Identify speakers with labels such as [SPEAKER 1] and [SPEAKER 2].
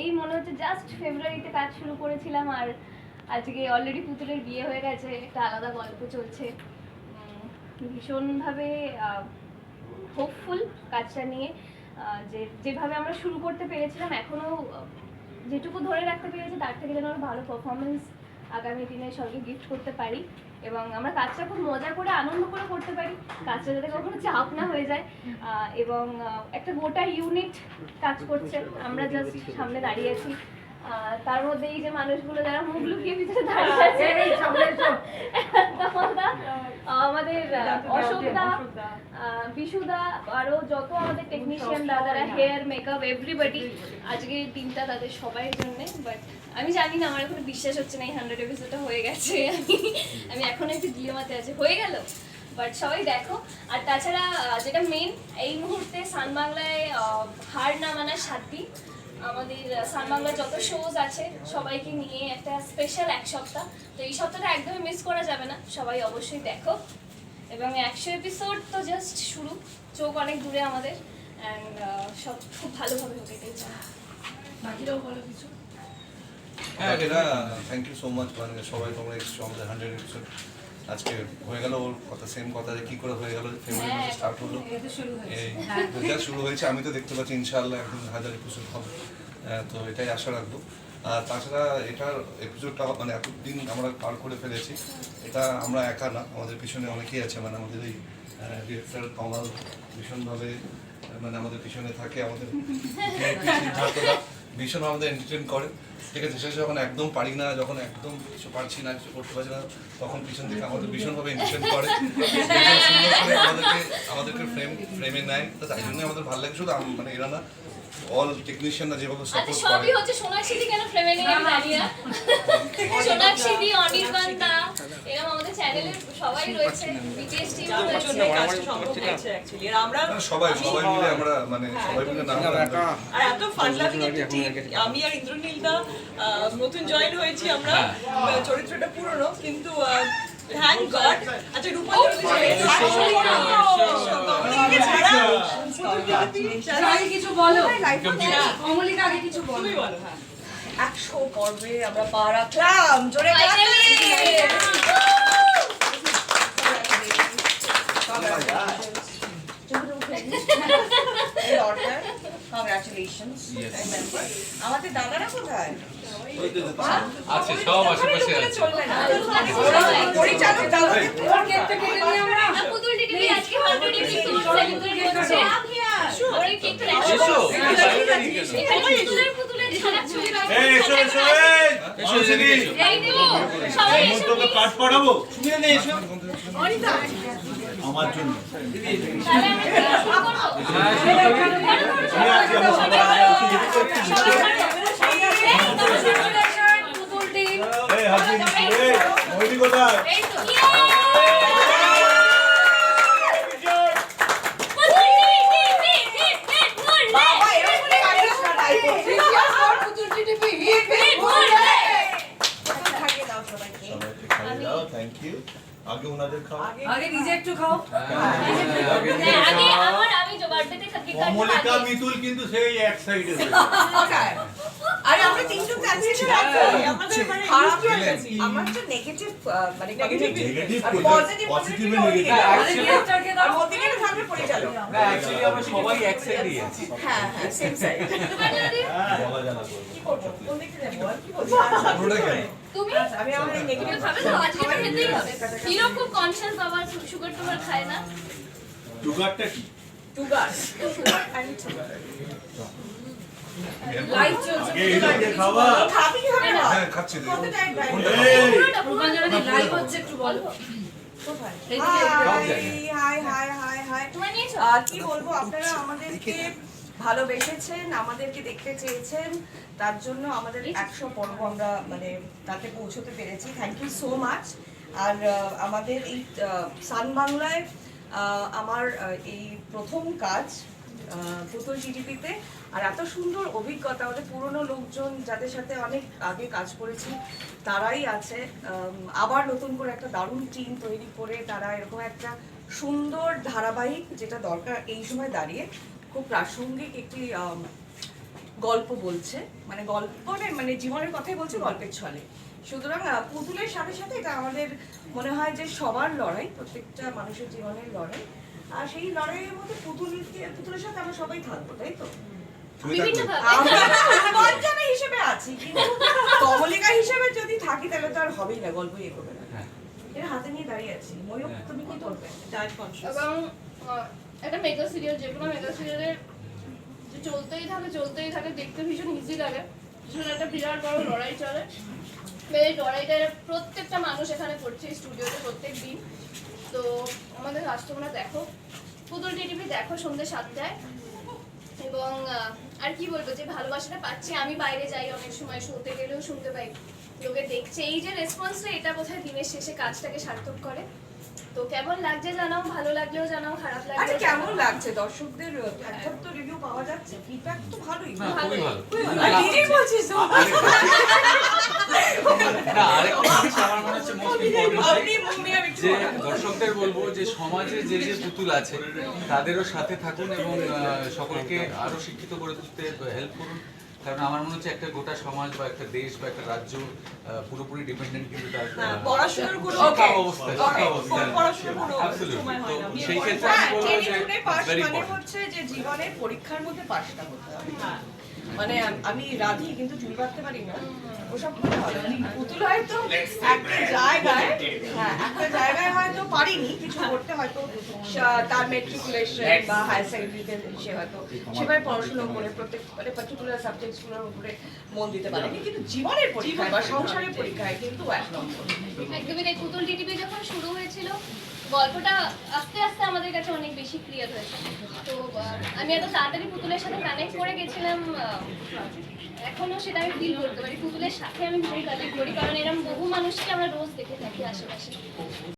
[SPEAKER 1] এই মনে হচ্ছে জাস্ট ফেব্রুয়ারিতে কাজ শুরু করেছিলাম আর আজকে অলরেডি পুতুলের বিয়ে হয়ে গেছে, একটা আলাদা গল্প চলছে। ভীষণভাবে হোপফুল কাজটা নিয়ে যে, যেভাবে আমরা শুরু করতে পেরেছিলাম, এখনও যেটুকু ধরে রাখতে পেরেছি, তার থেকে যেন ভালো পারফরমেন্স আগামী দিনে সবাইকে গিফট করতে পারি এবং আমরা কাজটা খুব মজা করে আনন্দ করে করতে পারি। কাজটা যাতে কখনো চাপ না হয়ে যায়। এবং একটা গোটা ইউনিট কাজ করছে। আমরা জাস্ট সামনে দাঁড়িয়ে আছি। আহ, তার মধ্যে এই যে মানুষগুলো যারা মুখ লুকিয়ে পিছনে দাঁড়িয়ে আছে। আমাদের অশোকদা বিশুদা আরও যত আমাদের টেকনিশিয়ান দাদারা হেয়ার মেকআপ এভরিবডি আজকে এই দিনটা তাদের সবাই জন্য বাট আমি জানি না আমার এখন বিশ্বাস হচ্ছে না এই হান্ড্রেড এপিসোডটা হয়ে গেছে। আমি আমি এখন একটু ডিলেমাতে আছি হয়ে গেল। বাট সবাই দেখো আর তাছাড়া যেটা মেন এই মুহূর্তে সান বাংলায় আহ, হার না মানার সাথী আমাদের সান বাংলার যত শোজ আছে, সবাইকে নিয়ে একটা স্পেশাল এক সপ্তাহ। তো এই সপ্তাহটা একদমই মিস করা যাবে না। সবাই অবশ্যই দেখো। এবং একশো এপিসোড তো জাস্ট শুরু। চোখ অনেক দূরে আমাদের। অ্যান্ড সব খুব ভালোভাবে হোক চাই।
[SPEAKER 2] বাকিরাও বলো কিছু?
[SPEAKER 3] হ্যাঁ থ্যাংক ইউ সো মাচ মানে সবাই তোমরা আমাদের হান্ড্রেড এপিসোড আজকে হয়ে গেল ওর কথা সেম কথা যে কি করে হয়ে গেল ফেব্রুয়ারি মাসে স্টার্ট হলো।
[SPEAKER 2] এই তো শুরু হয়েছে।
[SPEAKER 3] এই
[SPEAKER 2] হ্যাঁ।
[SPEAKER 3] শুরু হয়েছে আমি তো দেখতে পাচ্ছি ইনশাআল্লাহ একদিন হাজার এপিসোড হবে। তো এটাই আশা রাখব। আর তাছাড়া এটার এপিসোডটা মানে এতদিন আমরা পার করে ফেলেছি এটা আমরা একা না আমাদের পিছনে অনেকেই আছে মানে আমাদের এই ডিরেক্টর কমাল ভীষণভাবে মানে আমাদের পিছনে থাকে আমাদের ভীষণ আমাদের এন্টারটেন করে। ঠিক আছে শেষে যখন একদম পারি না যখন একদম কিছু পারছি না কিছু করতে পারছি না তখন পিছন থেকে আমাদের ভীষণভাবে এন্টারটেন করে। ভীষণ সুন্দর করে আমাদেরকে আমাদেরকে ফ্রেম ফ্রেমে নেয়। তো তাই জন্য আমাদের ভালো লাগে শুধু মানে এরা না অল টেকনিশিয়ানরা যেভাবে
[SPEAKER 1] আচ্ছা
[SPEAKER 3] সাপোর্ট
[SPEAKER 1] সবই
[SPEAKER 3] করে।
[SPEAKER 1] হচ্ছে সোনাক্ষী কেন ফ্রেমে নেই আমি জানি না। সোনাক্ষী অনির্বাণ দা। এরকম আমাদের চ্যানেলে সবাই রয়েছে বিটিএস টিম রয়েছে।
[SPEAKER 4] কাজটা সম্ভব হয়েছে actually। আর আমরা
[SPEAKER 3] সবাই সবাই মিলে আমরা মানে সবাই মিলে নাম
[SPEAKER 4] আর এত ফান লাভিং একটা টিম আমি আর ইন্দ্রনীলদা আহ, নতুন জয়েন হয়েছি আমরা। চরিত্রটা পুরনো কিন্তু থ্যাংক গড আচ্ছা
[SPEAKER 2] কিছু বলো। কমলিকা আগে কিছু বলো।
[SPEAKER 4] তুমি বলো হ্যাঁ। একশো পর্বে আমরা পা রাখলাম। জোরে আমাদের দাদারা কোথায়?
[SPEAKER 5] আছে সব আশেপাশে আছে।
[SPEAKER 4] পরিচালক দাদা
[SPEAKER 2] আমরা
[SPEAKER 1] আর পুতুল টিভি আজকে 100 এপিসোড সেলিব্রেট করছে ওর এই কেকটা
[SPEAKER 5] এসো
[SPEAKER 1] এখানে পুতুলের পুতুলের ছাড়া ছবি
[SPEAKER 6] এই এসো এসো এই অঞ্জলি
[SPEAKER 1] এই দেবো সবাই
[SPEAKER 6] আমি
[SPEAKER 1] এসো
[SPEAKER 6] তোকে কাট পড়াবো শুনে নে এসো আমার জন্য
[SPEAKER 1] তাহলে আমরা শুরু করব
[SPEAKER 6] আমি আছি আমার সবাই আছি
[SPEAKER 2] পুতুল টিম
[SPEAKER 6] এই হাসি এই মহিলি কোথায়
[SPEAKER 1] এই তো পুতুল টিভি টিভি টিভি পুতুল
[SPEAKER 4] বাবা এরকম করে কাটিস না তাই বলছি।
[SPEAKER 2] পুতুল টিভি
[SPEAKER 4] থাকিয়ে দাও সবাইকে
[SPEAKER 6] সবাইকে খাইয়ে দাও থ্যাংক ইউ আগে ওনাদের খাও
[SPEAKER 2] আগে নিজে একটু খাও।
[SPEAKER 1] হ্যাঁ আগে আমার আমি যে বার্থডেতে কেক
[SPEAKER 6] কমলিকা
[SPEAKER 1] কাটবো
[SPEAKER 6] মিতুল কিন্তু সেই এক সাইডে
[SPEAKER 4] আরে আমরা তিনজন যাচ্ছি না আমাদের মানে খারাপ হয়ে গেছে। আমার তো নেগেটিভ মানে নেগেটিভ পজিটিভ
[SPEAKER 6] পজিটিভে নেগেটিভ
[SPEAKER 2] আরে ডিরেক্টরকে
[SPEAKER 4] আর
[SPEAKER 2] দাও।
[SPEAKER 4] মধ্যিখানে থাকবে পরিচালক
[SPEAKER 5] অ্যাকচুয়ালি আমরা সবাই এক সাইডেই আছি
[SPEAKER 4] হ্যাঁ হ্যাঁ সেম সাইড
[SPEAKER 6] বলা জানা
[SPEAKER 4] কি করব? কোন দিকে যাব? আর কি বলব?
[SPEAKER 1] তুমি?
[SPEAKER 4] আচ্ছা, আমি আমার নেগেটিভ
[SPEAKER 1] খাবে তো আজকে তো খেতেই হবে। হিরো খুব কনসিয়াস বাবা সুগার টুগার খায় না?
[SPEAKER 6] সুগারটা কি?
[SPEAKER 4] সুগার
[SPEAKER 2] লাইভ চলছে
[SPEAKER 6] আগে এদিকে খাওয়া।
[SPEAKER 4] খাবি হবে? না
[SPEAKER 3] হ্যাঁ খাচ্ছি তো।
[SPEAKER 4] কত টাইম টাইম
[SPEAKER 6] এই
[SPEAKER 1] পুরোটা পুরোটা
[SPEAKER 2] রূপাঞ্জলি লাইভ হচ্ছে একটু বলো।
[SPEAKER 4] কোথায়? হাই হাই হাই হাই
[SPEAKER 1] তোমার নিয়েছো
[SPEAKER 4] আর কি বলব আপনারা আমাদেরকে ভালোবেসেছেন আমাদেরকে দেখতে চেয়েছেন তার জন্য আমাদের একশো পর্ব আমরা মানে তাতে পৌঁছতে পেরেছি। থ্যাংক ইউ সো মাচ আর আমাদের এই সান বাংলায় আমার এই প্রথম কাজ পুতুল টিডিপিতে। আর এত সুন্দর অভিজ্ঞতা আমাদের পুরনো লোকজন যাদের সাথে অনেক আগে কাজ করেছি তারাই আছে। আবার নতুন করে একটা দারুণ টিম তৈরি করে তারা এরকম একটা সুন্দর ধারাবাহিক যেটা দরকার এই সময় দাঁড়িয়ে খুব প্রাসঙ্গিক একটি গল্প বলছে। মানে গল্প মানে জীবনের কথাই বলছে গল্পের ছলে। সুতরাং পুতুলের সাথে সাথে এটা আমাদের মনে হয় যে সবার লড়াই প্রত্যেকটা মানুষের জীবনের লড়াই। আর সেই লড়াইয়ের মধ্যে পুতুল পুতুলের সাথে আমরা সবাই থাকব তাই তো? আমরা হিসেবে আছি কিন্তু কমলিকা হিসেবে যদি থাকি তাহলে তো আর হবেই না গল্প এগোবে না।
[SPEAKER 5] হ্যাঁ।
[SPEAKER 4] এর হাতে নিয়ে দাঁড়িয়ে আছি। ময়ূর
[SPEAKER 5] হ্যাঁ।
[SPEAKER 4] তুমি কি করবে?
[SPEAKER 1] এবং একটা মেগা সিরিয়াল যে কোনো মেগা সিরিয়ালের যে চলতেই থাকে চলতেই থাকে, দেখতে ভীষণ ইজি লাগে। ভীষণ একটা বিরাট বড় লড়াই চলে। এই লড়াইটা প্রত্যেকটা মানুষ এখানে করছে স্টুডিওতে প্রত্যেক দিন। তো আমাদের কাজ তোমরা দেখো। পুতুল টিভি দেখো সন্ধ্যে সাতটায়। এবং আর কি বলব, যে ভালোবাসাটা পাচ্ছি, আমি বাইরে যাই অনেক সময়, শোতে গেলেও শুনতে পাই। লোকে দেখছে। এই যে রেসপন্সটা এটা বোধহয় দিনের শেষে কাজটাকে সার্থক করে। তো কেমন লাগছে জানাও? ভালো লাগলেও জানাও খারাপ
[SPEAKER 4] আচ্ছা
[SPEAKER 1] লাগলেও
[SPEAKER 4] কেমন লাগছে? দর্শকদের একদম তো রিভিউ পাওয়া যাচ্ছে। ফিডব্যাক তো ভালোই।
[SPEAKER 5] খুবই ভালো।
[SPEAKER 4] আর নিজেই বলছিস তো।
[SPEAKER 5] না আরেকটা জিনিস আমার মনে হচ্ছে মোস্ট ইম্পর্টেন্ট যে। দর্শকদের বলব যে সমাজে যে যে পুতুল আছে তাদেরও সাথে থাকুন এবং আহ, সকলকে আরও শিক্ষিত করে তুলতে হেল্প করুন। কারণ আমার মনে হচ্ছে একটা গোটা সমাজ বা একটা দেশ বা একটা রাজ্য পুরোপুরি ডিপেন্ডেন্ট কিন্তু তার
[SPEAKER 4] হ্যাঁ, পড়াশোনার কোনো
[SPEAKER 5] শিক্ষা অবস্থা শিক্ষা অবস্থা
[SPEAKER 4] হয়।
[SPEAKER 5] সেই ক্ষেত্রে
[SPEAKER 4] হ্যাঁ,
[SPEAKER 5] আমি বলব যে
[SPEAKER 4] মানে হচ্ছে যে জীবনের পরীক্ষার মধ্যে পাশটা হতে হবে। মানে আমি রাধি কিন্তু চুল কাটতে পারি না। ওসব করতে হবে না। পুতুল হয়তো একটা জায়গায় হ্যাঁ একটা জায়গায় হয়তো পারিনি কিছু করতে হয়তো তার মেট্রিকুলেশন বা হায়ার সেকেন্ডারিতে সে হয়তো সেভাবে পড়াশোনা করে প্রত্যেক মানে পার্টিকুলার সাবজেক্টসগুলোর উপরে মন দিতে পারেনি। কিন্তু জীবনের পরীক্ষায় বা সংসারের পরীক্ষায় কিন্তু এক নম্বর।
[SPEAKER 1] একদমই তাই। পুতুল টিভি যখন শুরু হয়েছিল গল্পটা আস্তে আস্তে আমাদের কাছে অনেক বেশি ক্লিয়ার হয়েছে। তো আমি এত তাড়াতাড়ি পুতুলের সাথে কানেক্ট করে গেছিলাম এখনও সেটা আমি ফিল করতে পারি। পুতুলের সাথে আমি ভীষণ কানেক্ট করি কারণ এরকম বহু মানুষকে আমরা রোজ দেখে থাকি আশেপাশে।